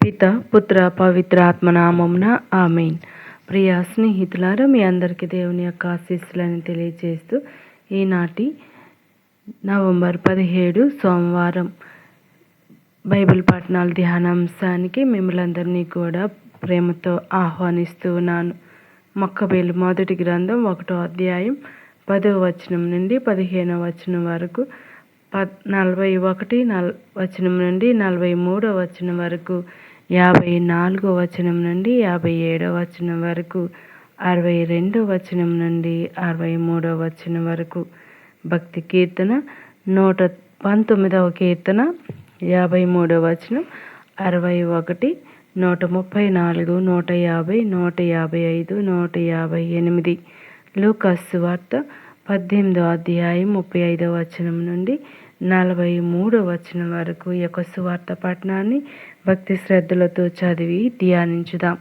పిత పుత్ర పవిత్ర ఆత్మనామమున ఆమెన్. ప్రియ స్నేహితులారా మీ అందరికీ దేవుని యొక్క ఆశీస్సులను తెలియజేస్తూ ఈనాటి నవంబర్ పదిహేడు సోమవారం బైబిల్ పట్టణాల ధ్యానాంశానికి మిమ్మల్ని కూడా ప్రేమతో ఆహ్వానిస్తూ ఉన్నాను. మొక్కబేలు మొదటి గ్రంథం ఒకటో అధ్యాయం పదవ వచనం నుండి పదిహేనవ వచనం వరకు పద్ నలభై ఒకటి నల్ వచనం నుండి నలభై మూడో వచనం వరకు యాభై నాలుగో వచనం నుండి యాభై ఏడో వచనం వరకు అరవై రెండో వచనం నుండి అరవై మూడో వచనం వరకు. భక్తి కీర్తన నూట పంతొమ్మిదవ కీర్తన యాభై మూడో వచనం అరవై ఒకటి నూట ముప్పై నాలుగు నూట యాభై నూట యాభై ఐదు నూట యాభై ఎనిమిది. లూకస్ వార్త పద్దెనిమిదో అధ్యాయం ముప్పై ఐదో వచనం నుండి నలభై మూడో వచనం వరకు యొక్క సువార్త పట్టణాన్ని భక్తి శ్రద్ధలతో చదివి ధ్యానించుదాం.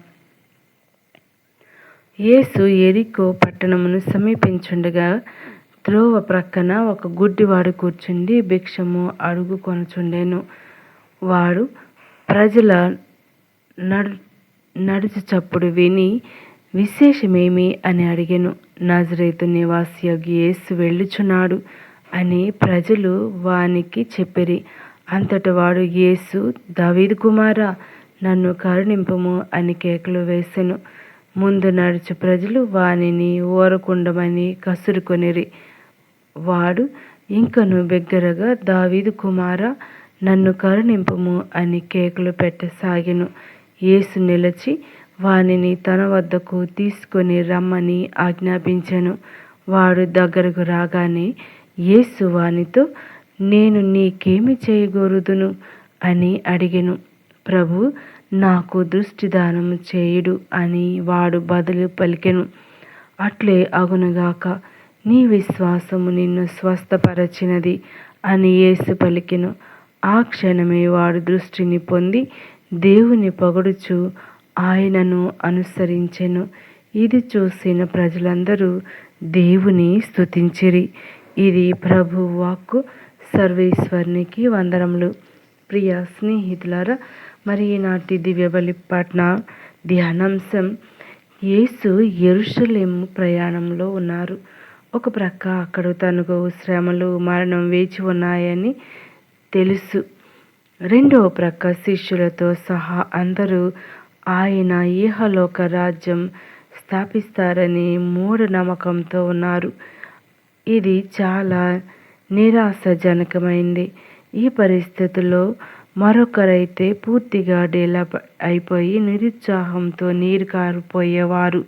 యేసు ఎరికో పట్టణమును సమీపించుండగా త్రోవ ప్రక్కన ఒక గుడ్డివాడు కూర్చుండి భిక్షము అడుగు కొనుచుండెను. వాడు ప్రజల నడు నడుచు చప్పుడు విని విశేషమేమి? అని అడిగాను. నజరేతు నివాసి యేసు వెళ్ళుచున్నాడు అని ప్రజలు వానికి చెప్పిరి. అంతటి వాడు యేసు దావీదు కుమారా నన్ను కరుణింపము అని కేకలు వేసెను. ముందు నడుచు ప్రజలు వానిని ఓరకుండమని కసురుకొనిరి. వాడు ఇంకను బిగ్గరగా దావీదు కుమార నన్ను కరుణింపము అని కేకలు పెట్టసాగెను. యేసు నిలిచి వానిని తన వద్దకు తీసుకొని రమ్మని ఆజ్ఞాపించాను. వాడు దగ్గరకు రాగానే యేసు వానితో నేను నీకేమి చేయగోరుదును? అని అడిగెను. ప్రభు నాకు దృష్టిదానము చేయుడు అని వాడు బదులు పలికెను. అట్లే అగునుగాక నీ విశ్వాసము నిన్ను స్వస్థపరచినది అని యేసు పలికెను. ఆ క్షణమే వాడు దృష్టిని పొంది దేవుని పొగడుచు ఆయనను అనుసరించెను. ఇది చూసిన ప్రజలందరూ దేవుని స్తుతించిరి. ఇది ప్రభు వాక్కు సర్వేశ్వరునికి వందనములు. ప్రియ స్నేహితులారా మరి ఈనాటి దివ్యబలి పట్న ధ్యానాంశం. యేసు ఎరుషలేము ప్రయాణంలో ఉన్నారు. ఒక ప్రక్క అక్కడ తనకు శ్రమలు మరణం వేచి ఉన్నాయని తెలుసు. రెండవ ప్రక్క శిష్యులతో సహా అందరూ ఆయన ఈహలోక రాజ్యం స్థాపిస్తారని మూఢనమ్మకంతో ఉన్నారు. ఇది చాలా నిరాశజనకమైంది. ఈ పరిస్థితుల్లో మరొకరైతే పూర్తిగా డేలా అయిపోయి నిరుత్సాహంతో నీరు కారిపోయేవారు.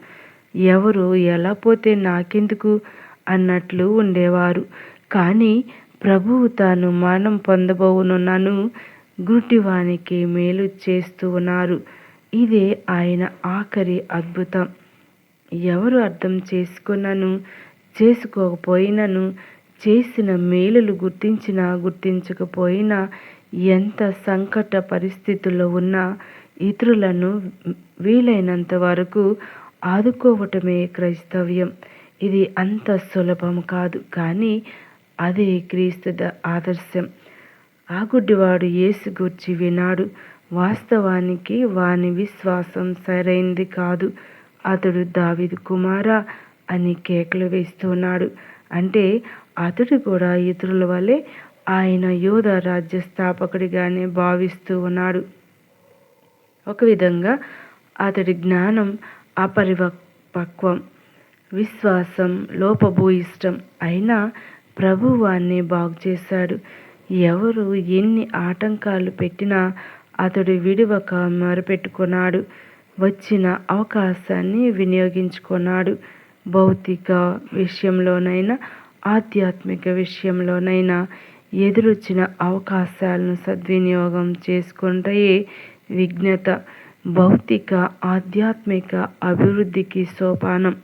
ఎవరు ఎలా పోతే నాకెందుకు అన్నట్లు ఉండేవారు. కానీ ప్రభువు తాను మరణం పొందబోనున్నను గుడ్డివానికి మేలు చేస్తూ ఉన్నారు. ఇదే ఆయన ఆఖరి అద్భుతం. ఎవరు అర్థం చేసుకున్నను చేసుకోకపోయినను చేసిన మేలులు గుర్తించినా గుర్తించకపోయినా ఎంత సంకట పరిస్థితుల్లో ఉన్నా ఇతరులను వీలైనంత వరకు ఆదుకోవటమే క్రైస్తవ్యం. ఇది అంత సులభం కాదు కానీ అదే క్రీస్తు ఆదర్శం. ఆ గుడ్డివాడు యేసు గుర్చి వినాడు వాస్తవానికి వాని విశ్వాసం సరైంది కాదు. అతడు దావిదు కుమారా అని కేకలు వేస్తున్నాడు. అంటే అతడు కూడా ఇతరుల వలె ఆయన యోధ రాజ్య స్థాపకుడిగానే భావిస్తూ ఉన్నాడు. ఒక విధంగా అతడి జ్ఞానం అపరిపక్వం విశ్వాసం లోపభూయిష్టం అయినా ప్రభు వాన్ని బాగు చేశాడు. ఎవరు ఎన్ని ఆటంకాలు పెట్టినా అతడు విడివక మరపెట్టుకున్నాడు. వచ్చిన అవకాశాన్ని వినియోగించుకున్నాడు. భౌతిక విషయంలోనైనా ఆధ్యాత్మిక విషయంలోనైనా ఎదురొచ్చిన అవకాశాలను సద్వినియోగం చేసుకుంటే విజ్ఞత భౌతిక ఆధ్యాత్మిక అభివృద్ధికి సోపానం.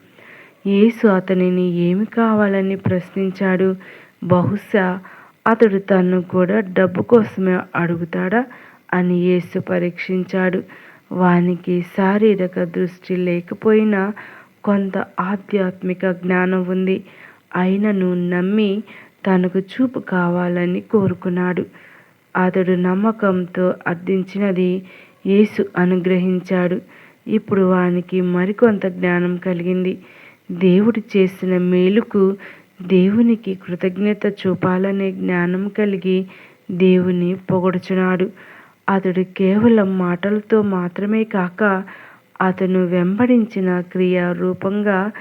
యేసు అతనిని ఏమి కావాలని ప్రశ్నించాడు? బహుశా అతడు తన్ను కూడా డబ్బు కోసమే అడుగుతాడా అని యేసు పరీక్షించాడు. వానికి శారీరక దృష్టి లేకపోయినా కొంత ఆధ్యాత్మిక జ్ఞానం ఉంది. అయినను నమ్మి తనకు చూపు కావాలని కోరుకున్నాడు. అతడు నమ్మకంతో అర్థించినది యేసు అనుగ్రహించాడు. ఇప్పుడు వానికి మరికొంత జ్ఞానం కలిగింది. దేవుడు చేసిన మేలుకు దేవునికి కృతజ్ఞత చూపాలనే జ్ఞానం కలిగి దేవుని పొగడుచున్నాడు. అతడు కేవలం మాటలతో మాత్రమే కాక అతను వెంబడించిన క్రియారూపంగా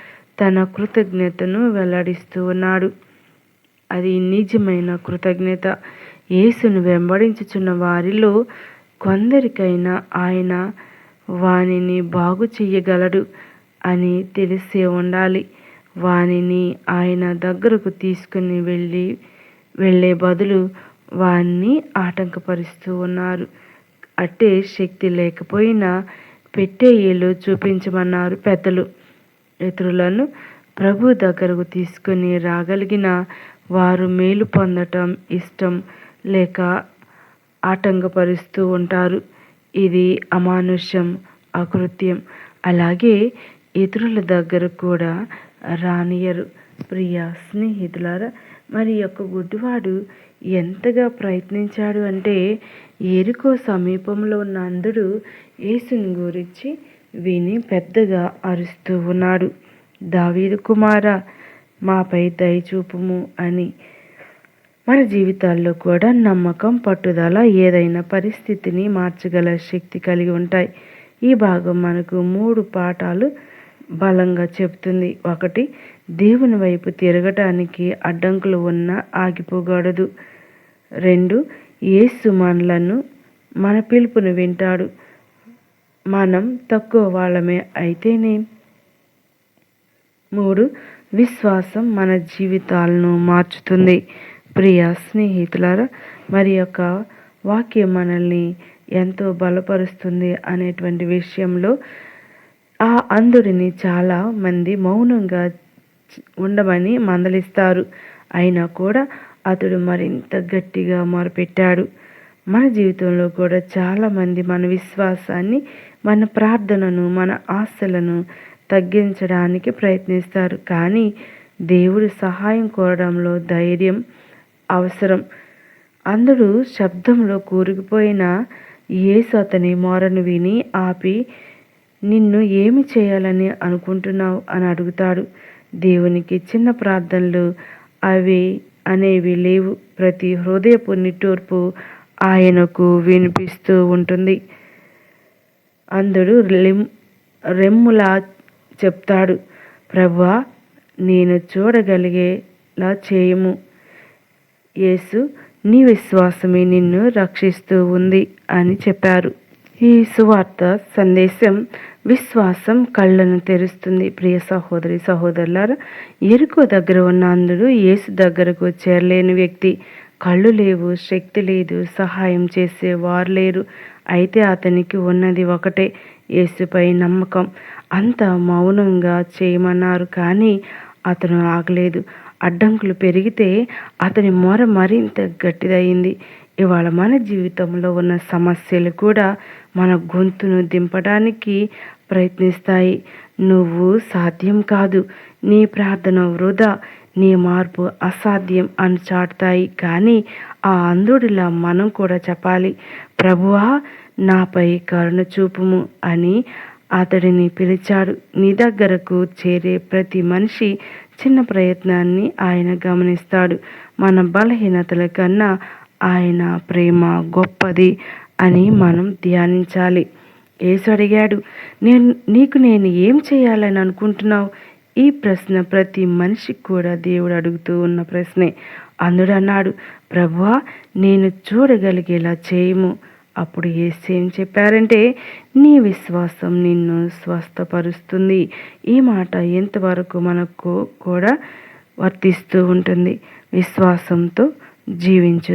తన కృతజ్ఞతను వెల్లడిస్తూ ఉన్నాడు. అది నిజమైన కృతజ్ఞత. యేసును వెంబడించుచున్న వారిలో కొందరికైనా ఆయన వానిని బాగు చెయ్యగలడు అని తెలిసే ఉండాలి. వానిని ఆయన దగ్గరకు తీసుకుని వెళ్ళి వెళ్ళే బదులు వాన్ని ఆటంకపరుస్తూ ఉన్నారు. అట్టే శక్తి లేకపోయినా పెట్టే ఇల్లు చూపించమన్నారు పెద్దలు. ఇతరులను ప్రభు దగ్గరకు తీసుకుని రాగలిగిన వారు మేలు పొందటం ఇష్టం లేక ఆటంకపరుస్తూ ఉంటారు. ఇది అమానుష్యం అకృత్యం. అలాగే ఇతరుల దగ్గర కూడా రానియరు. ప్రియ స్నేహితులారా మరి యొక్క గుడ్డివాడు ఎంతగా ప్రయత్నించాడు అంటే ఎరుకో సమీపంలో ఉన్న అందుడు యేసుని గురించి విని పెద్దగా అరుస్తూ ఉన్నాడు. దావీదు కుమార మాపై దయచూపుము అని. మన జీవితాల్లో కూడా నమ్మకం పట్టుదల ఏదైనా పరిస్థితిని మార్చగల శక్తి కలిగి ఉంటాయి. ఈ భాగం మనకు మూడు పాఠాలు బలంగా చెబుతుంది. ఒకటి దేవుని వైపు తిరగటానికి అడ్డంకులు ఉన్న ఆగిపోకూడదు రెండు ఏసు మనలను మన పిలుపును వింటాడు. మనం తక్కువ వాళ్ళమే అయితేనే. మూడు విశ్వాసం మన జీవితాలను మార్చుతుంది. ప్రియ స్నేహితులారా మరి యొక్క వాక్యం మనల్ని ఎంతో బలపరుస్తుంది అనేటువంటి విషయంలో ఆ అందుడిని చాలా మంది మౌనంగా ఉండమని మందలిస్తారు. అయినా కూడా అతడు మరింత గట్టిగా మొరపెట్టాడు. మన జీవితంలో కూడా చాలామంది మన విశ్వాసాన్ని మన ప్రార్థనను మన ఆశలను తగ్గించడానికి ప్రయత్నిస్తారు. కానీ దేవుడు సహాయం కోరడంలో ధైర్యం అవసరం. అందడు శబ్దంలో కూరుకుపోయిన యేసు అతని మొరను విని ఆపి నిన్ను ఏమి చేయాలని అనుకుంటున్నావు? అని అడుగుతాడు. దేవునికి చిన్న ప్రార్థనలు అవి అనేవి లేవు. ప్రతి హృదయపు నిట్టూర్పు ఆయనకు వినిపిస్తూ ఉంటుంది. అందుడు రెమ్ రెమ్ములా చెప్తాడు ప్రభా నేను చూడగలిగేలా చేయము. యేసు నీ విశ్వాసమే నిన్ను రక్షిస్తూ ఉంది అని చెప్పారు. ఈ సువార్త సందేశం విశ్వాసం కళ్ళను తెరుస్తుంది. ప్రియ సహోదరి సహోదరులారా ఎరుకో దగ్గర ఉన్న అందుడు యేసు దగ్గరకు చేరలేని వ్యక్తి. కళ్ళు లేవు శక్తి లేదు సహాయం చేసే వారు లేరు. అయితే అతనికి ఉన్నది ఒకటే యేసుపై నమ్మకం. అంత మౌనంగా చేయమన్నారు కానీ అతను ఆగలేదు. అడ్డంకులు పెరిగితే అతని మొర మరింత గట్టిదయింది ఇవాళ మన జీవితంలో ఉన్న సమస్యలు కూడా మన గొంతును దింపడానికి ప్రయత్నిస్తాయి. నువ్వు సాధ్యం కాదు. నీ ప్రార్థన వృధా. నీ మార్పు అసాధ్యం అని చాటుతాయి. కానీ ఆ అంధుడిలా మనం కూడా చెప్పాలి. ప్రభువా నాపై కరుణ చూపుము అని అతడిని పిలిచాడు. నీ దగ్గరకు చేరే ప్రతి మనిషి చిన్న ప్రయత్నాన్ని ఆయన గమనిస్తాడు. మన బలహీనతల కన్నా ఆయన ప్రేమ గొప్పది అని మనం ధ్యానించాలి. ఏసు అడిగాడు నేను నీకు నేను ఏం చేయాలని అనుకుంటున్నావు? ఈ ప్రశ్న ప్రతి మనిషికి కూడా దేవుడు అడుగుతూ ఉన్న ప్రశ్నే. అందుడు అన్నాడు ప్రభువా నేను చూడగలిగేలా చేయము. అప్పుడు ఏసు ఏం చెప్పారంటే నీ విశ్వాసం నిన్ను స్వస్థపరుస్తుంది. ఈ మాట ఎంతవరకు మనకు కూడా వర్తిస్తూ ఉంటుంది. విశ్వాసంతో జీవించు